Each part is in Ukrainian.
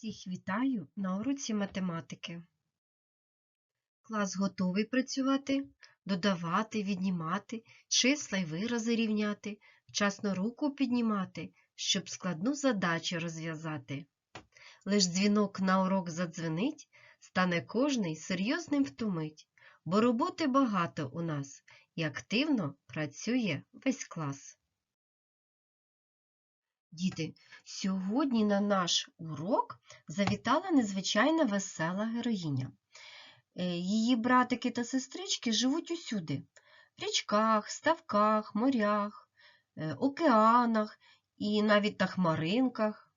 Всіх вітаю на уроці математики. Клас готовий працювати, додавати, віднімати, числа й вирази рівняти, вчасно руку піднімати, щоб складну задачу розв'язати. Лиш дзвінок на урок задзвенить, стане кожний серйозним втомить, бо роботи багато у нас і активно працює весь клас. Діти, сьогодні на наш урок завітала незвичайна весела героїня. Е, Її братики та сестрички живуть усюди в річках, ставках, морях, е, океанах і навіть на хмаринках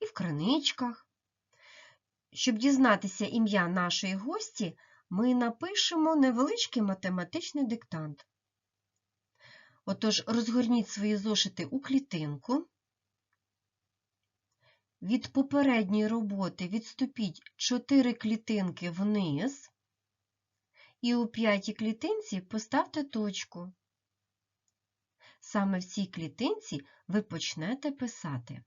і в краничках. Щоб дізнатися ім'я нашої гості, ми напишемо невеличкий математичний диктант. Отож, розгорніть свої зошити у клітинку. Від попередньої роботи відступіть 4 клітинки вниз і у п'ятій клітинці поставте точку. Саме в цій клітинці ви почнете писати.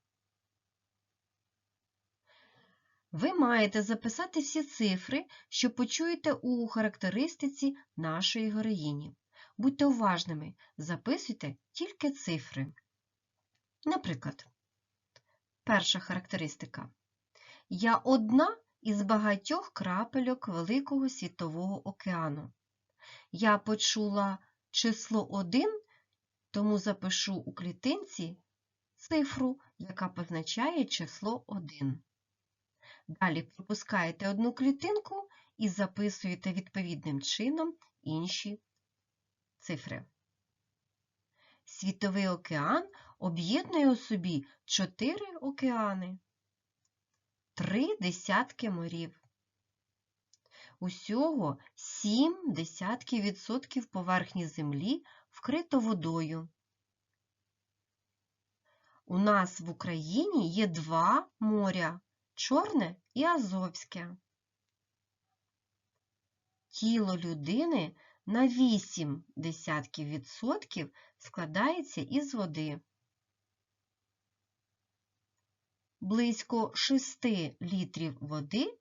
Ви маєте записати всі цифри, що почуєте у характеристиці нашої героїні. Будьте уважними, записуйте тільки цифри. Наприклад, Перша характеристика. Я одна із багатьох крапельок Великого світового океану. Я почула число 1, тому запишу у клітинці цифру, яка позначає число 1. Далі пропускаєте одну клітинку і записуєте відповідним чином інші цифри. Світовий океан об'єднує у собі чотири океани, три десятки морів. Усього сім десятків відсотків поверхні землі вкрито водою. У нас в Україні є два моря Чорне і Азовське. Тіло людини на 8 десятків відсотків складається із води. Близько 6 літрів води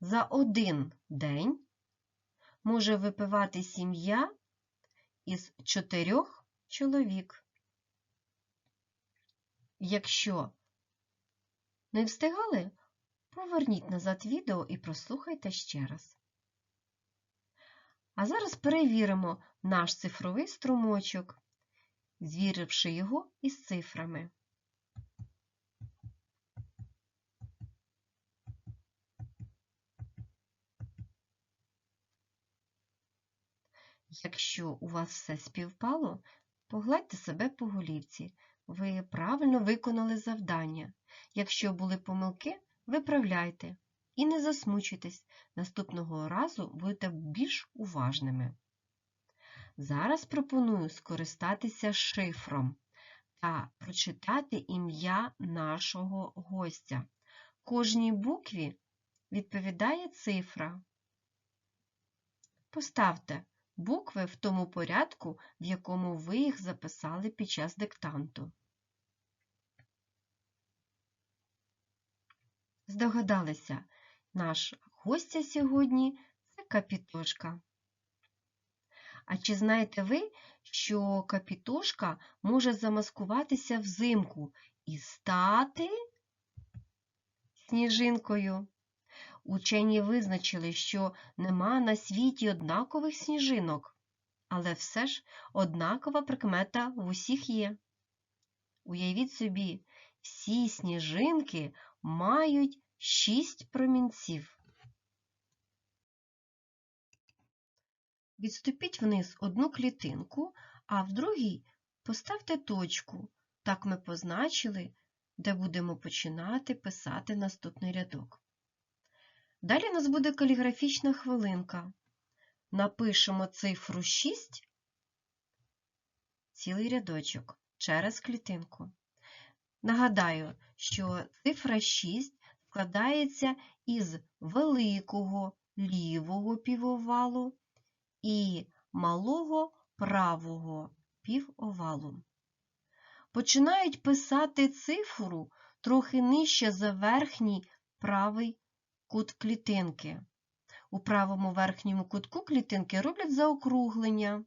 за один день може випивати сім'я із чотирьох чоловік. Якщо не встигали, поверніть назад відео і прослухайте ще раз. А зараз перевіримо наш цифровий струмочок, звіривши його із цифрами. Якщо у вас все співпало, погладьте себе по голівці. Ви правильно виконали завдання. Якщо були помилки, виправляйте. І не засмучуйтесь, наступного разу будете більш уважними. Зараз пропоную скористатися шифром та прочитати ім'я нашого гостя. Кожній букві відповідає цифра. Поставте букви в тому порядку, в якому ви їх записали під час диктанту. Здогадалися, наш гостя сьогодні це капітошка. А чи знаєте ви, що капітошка може замаскуватися взимку і стати сніжинкою? Учені визначили, що нема на світі однакових сніжинок, але все ж однакова прикмета в усіх є. Уявіть собі, всі сніжинки мають шість промінців. Відступіть вниз одну клітинку, а в другій поставте точку. Так ми позначили, де будемо починати писати наступний рядок. Далі у нас буде каліграфічна хвилинка. Напишемо цифру 6, цілий рядочок через клітинку. Нагадаю, що цифра 6 складається із великого лівого півовалу і малого правого півовалу. Починають писати цифру трохи нижче за верхній правий кут клітинки. У правому верхньому кутку клітинки роблять заокруглення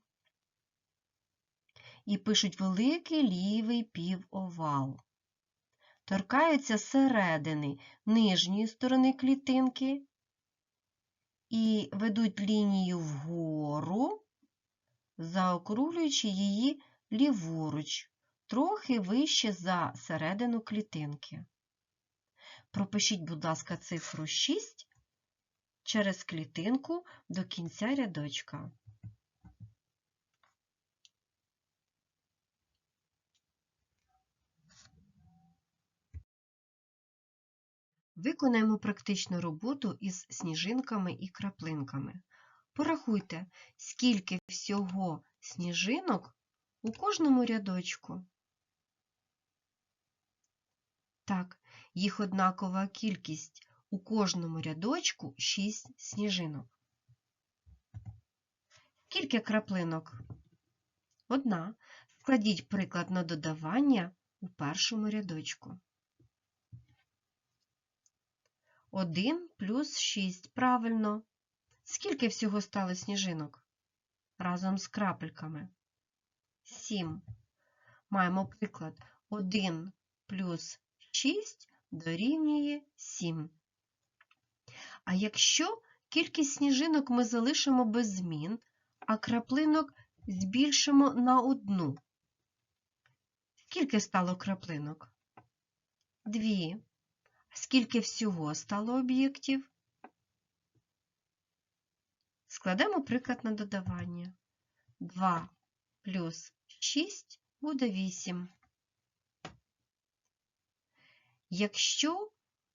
і пишуть великий лівий півовал. Торкаються середини нижньої сторони клітинки і ведуть лінію вгору, заокруглюючи її ліворуч, трохи вище за середину клітинки. Пропишіть, будь ласка, цифру 6 через клітинку до кінця рядочка. Виконаємо практичну роботу із сніжинками і краплинками. Порахуйте, скільки всього сніжинок у кожному рядочку. Так, їх однакова кількість у кожному рядочку 6 сніжинок. Скільки краплинок? Одна. Складіть приклад на додавання у першому рядочку. 1 плюс 6. Правильно. Скільки всього стало сніжинок? Разом з крапельками. 7. Маємо приклад 1 плюс 6 дорівнює 7. А якщо кількість сніжинок ми залишимо без змін, а краплинок збільшимо на одну. Скільки стало краплинок? Дві. Скільки всього стало об'єктів? Складемо приклад на додавання. 2 плюс 6 буде 8. Якщо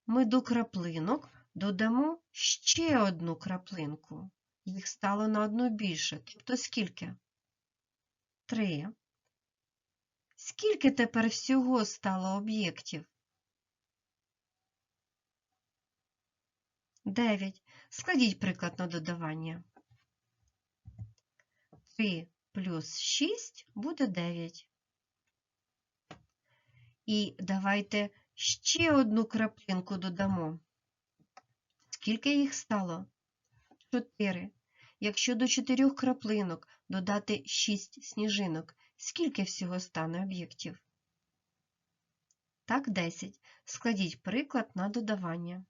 ми до краплинок додамо ще одну краплинку, їх стало на одну більше, тобто скільки? 3. Скільки тепер всього стало об'єктів? 9. Складіть приклад на додавання. 3 плюс 6 буде 9. І давайте ще одну краплинку додамо. Скільки їх стало? 4. Якщо до 4 краплинок додати 6 сніжинок, скільки всього стане об'єктів? Так, 10. Складіть приклад на додавання.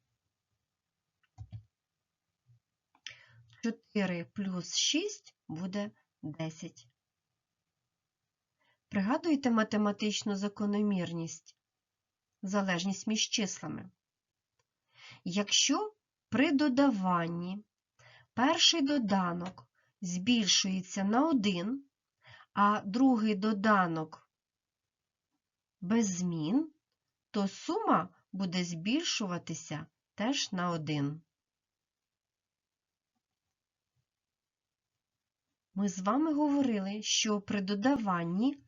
4 плюс 6 буде 10. Пригадуйте математичну закономірність, залежність між числами. Якщо при додаванні перший доданок збільшується на 1, а другий доданок без змін, то сума буде збільшуватися теж на 1. Ми з вами говорили, що при додаванні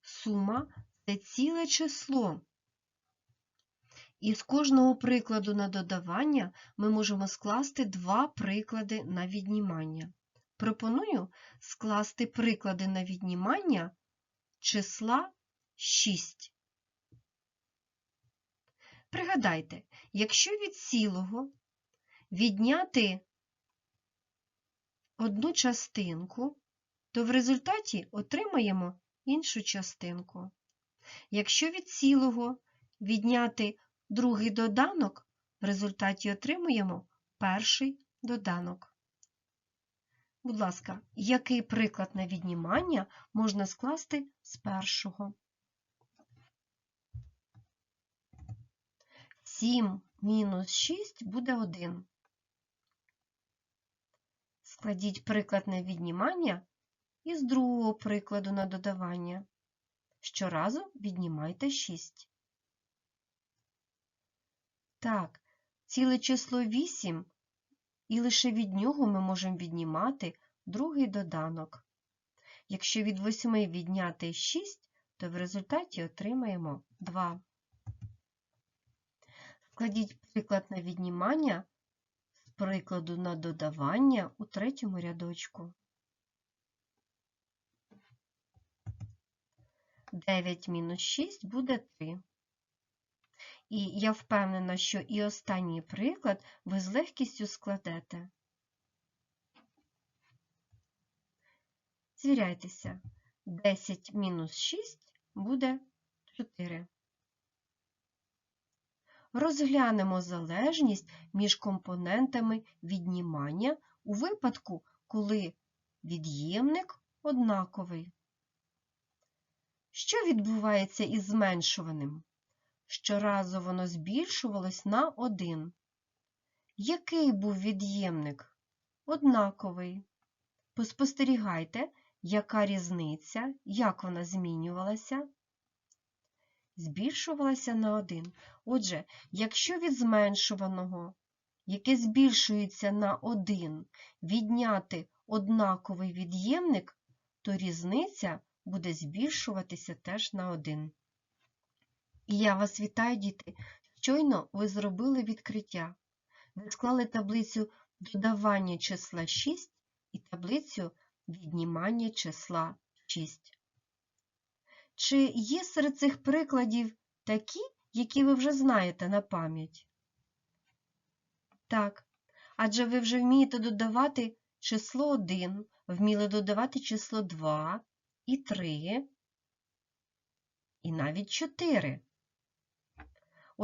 сума це ціле число. І з кожного прикладу на додавання ми можемо скласти два приклади на віднімання. Пропоную скласти приклади на віднімання числа 6. Пригадайте, якщо від цілого відняти одну частинку, то в результаті отримаємо іншу частинку. Якщо від цілого відняти другий доданок, в результаті отримуємо перший доданок. Будь ласка, який приклад на віднімання можна скласти з першого? 7 мінус 6 буде 1. Складіть приклад на віднімання із другого прикладу на додавання. Щоразу віднімайте 6. Так, ціле число 8, і лише від нього ми можемо віднімати другий доданок. Якщо від 8 відняти 6, то в результаті отримаємо 2. Складіть приклад на віднімання з прикладу на додавання у третьому рядочку. 9 мінус 6 буде 3. І я впевнена, що і останній приклад ви з легкістю складете. Звіряйтеся. 10 мінус 6 буде 4. Розглянемо залежність між компонентами віднімання у випадку, коли від'ємник однаковий. Що відбувається із зменшуваним? Щоразу воно збільшувалось на 1. Який був від'ємник? Однаковий. Поспостерігайте, яка різниця, як вона змінювалася. Збільшувалася на 1. Отже, якщо від зменшуваного, яке збільшується на 1, відняти однаковий від'ємник, то різниця буде збільшуватися теж на 1. Я вас вітаю, діти. Щойно ви зробили відкриття. Ви склали таблицю додавання числа 6 і таблицю віднімання числа 6. Чи є серед цих прикладів такі, які ви вже знаєте на пам'ять? Так, адже ви вже вмієте додавати число 1, вміли додавати число 2 і 3, і навіть 4.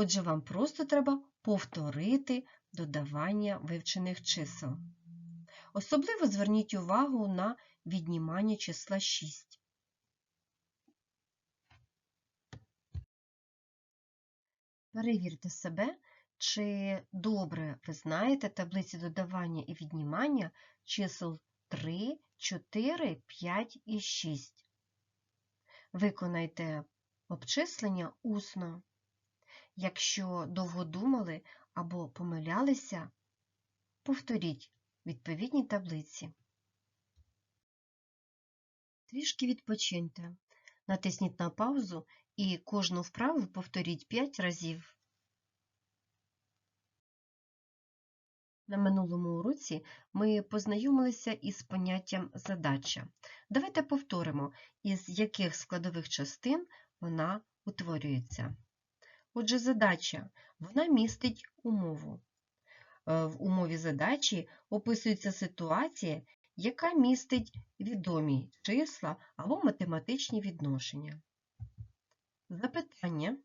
Отже, вам просто треба повторити додавання вивчених чисел. Особливо зверніть увагу на віднімання числа 6. Перевірте себе, чи добре ви знаєте таблиці додавання і віднімання чисел 3, 4, 5 і 6. Виконайте обчислення усно. Якщо довго думали або помилялися, повторіть відповідні таблиці. Трішки відпочиньте. Натисніть на паузу і кожну вправу повторіть 5 разів. На минулому уроці ми познайомилися із поняттям задача. Давайте повторимо, із яких складових частин вона утворюється. Отже, задача вона містить умову. Е, В умові задачі описується ситуація, яка містить відомі числа або математичні відношення. Запитання.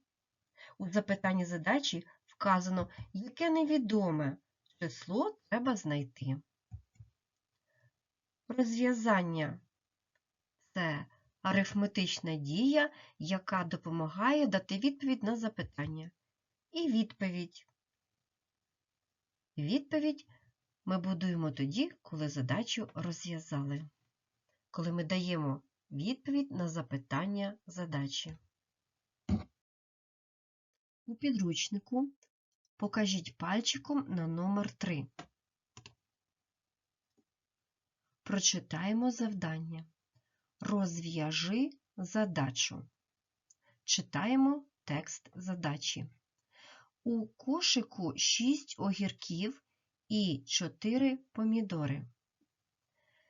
У запитанні задачі вказано, яке невідоме число треба знайти. Розв'язання це арифметична дія, яка допомагає дати відповідь на запитання. І відповідь. Відповідь ми будуємо тоді, коли задачу розв'язали. Коли ми даємо відповідь на запитання задачі. У підручнику покажіть пальчиком на номер 3. Прочитаємо завдання. Розв'яжи задачу. Читаємо текст задачі. У кошику 6 огірків і 4 помідори.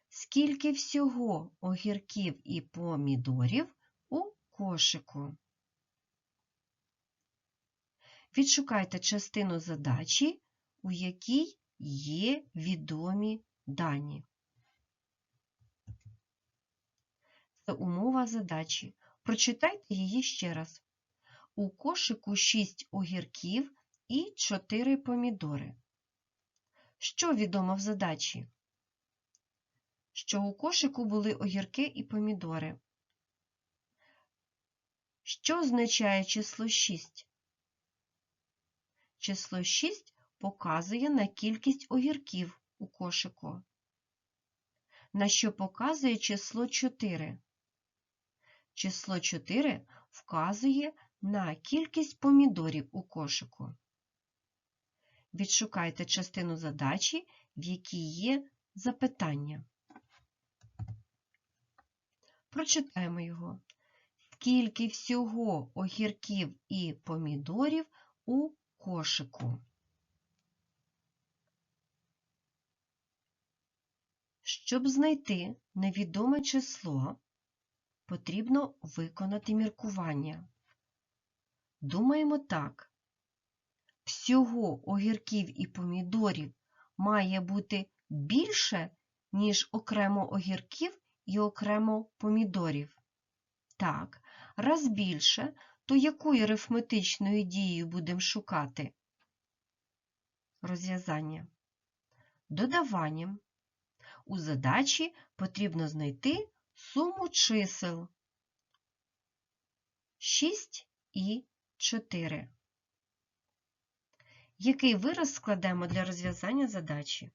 Скільки всього огірків і помідорів у кошику? Відшукайте частину задачі, у якій є відомі дані. Це умова задачі. Прочитайте її ще раз. У кошику 6 огірків і 4 помідори. Що відомо в задачі? Що у кошику були огірки і помідори. Що означає число 6? Число 6 показує на кількість огірків у кошику. На що показує число 4? Число 4 вказує на кількість помідорів у кошику. Відшукайте частину задачі, в якій є запитання. Прочитаємо його. Скільки всього огірків і помідорів у кошику? Щоб знайти невідоме число, потрібно виконати міркування. Думаємо так. всього огірків і помідорів має бути більше, ніж окремо огірків і окремо помідорів? Так, раз більше, то якою арифметичною дією будемо шукати? Розв'язання. Додаванням. У задачі потрібно знайти суму чисел 6 і 4. Який вираз складемо для розв'язання задачі?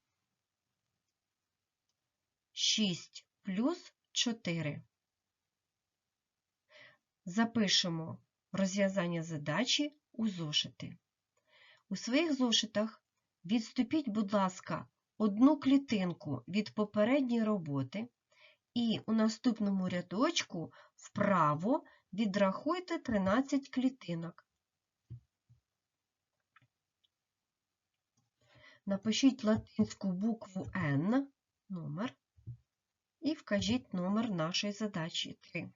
6 плюс 4. Запишемо розв'язання задачі у зошити. У своїх зошитах відступіть, будь ласка, одну клітинку від попередньої роботи і у наступному рядочку вправо відрахуйте 13 клітинок. Напишіть латинську букву N, номер, і вкажіть номер нашої задачі 3.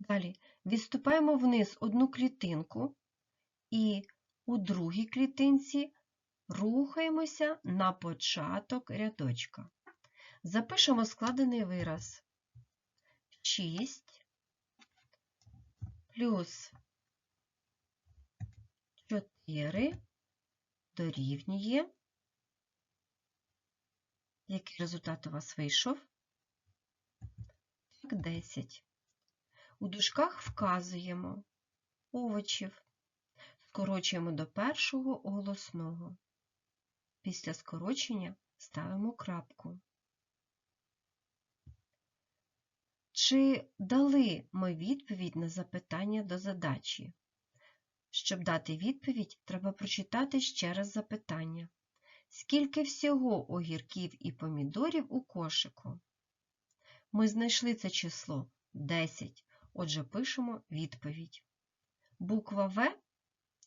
Далі відступаємо вниз одну клітинку і у другій клітинці рухаємося на початок рядочка. Запишемо складений вираз 6 плюс 4 дорівнює. Який результат у вас вийшов? Так, 10. У дужках вказуємо овочів, скорочуємо до першого голосного. Після скорочення ставимо крапку. Чи дали ми відповідь на запитання до задачі? Щоб дати відповідь, треба прочитати ще раз запитання. Скільки всього огірків і помідорів у кошику? Ми знайшли це число 10. Отже, пишемо відповідь. Буква В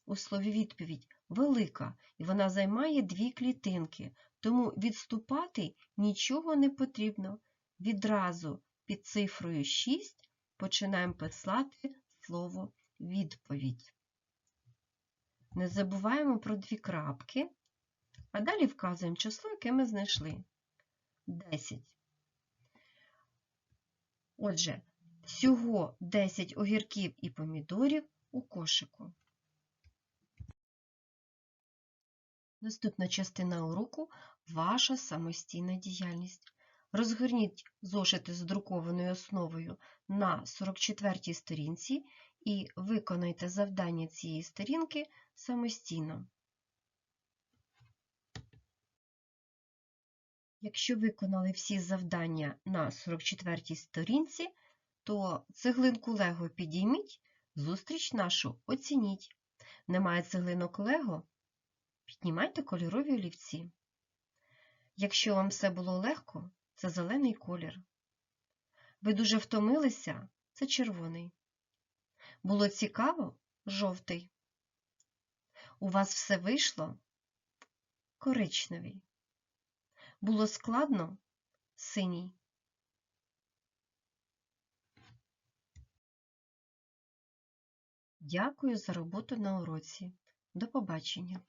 у слові відповідь велика, і вона займає дві клітинки, тому відступати нічого не потрібно. Відразу під цифрою 6 починаємо писати слово відповідь. Не забуваємо про дві крапки, а далі вказуємо число, яке ми знайшли. 10. Отже, всього 10 огірків і помідорів у кошику. Наступна частина уроку ваша самостійна діяльність. Розгорніть зошити з друкованою основою на 44 сторінці і виконайте завдання цієї сторінки самостійно. Якщо виконали всі завдання на 44 сторінці, то цеглинку Лего підійміть, зустріч нашу оцініть. Немає цеглинок Лего? Піднімайте кольорові олівці. Якщо вам все було легко, це зелений колір. Ви дуже втомилися це червоний. Було цікаво жовтий. У вас все вийшло коричневий. Було складно синій. Дякую за роботу на уроці. До побачення!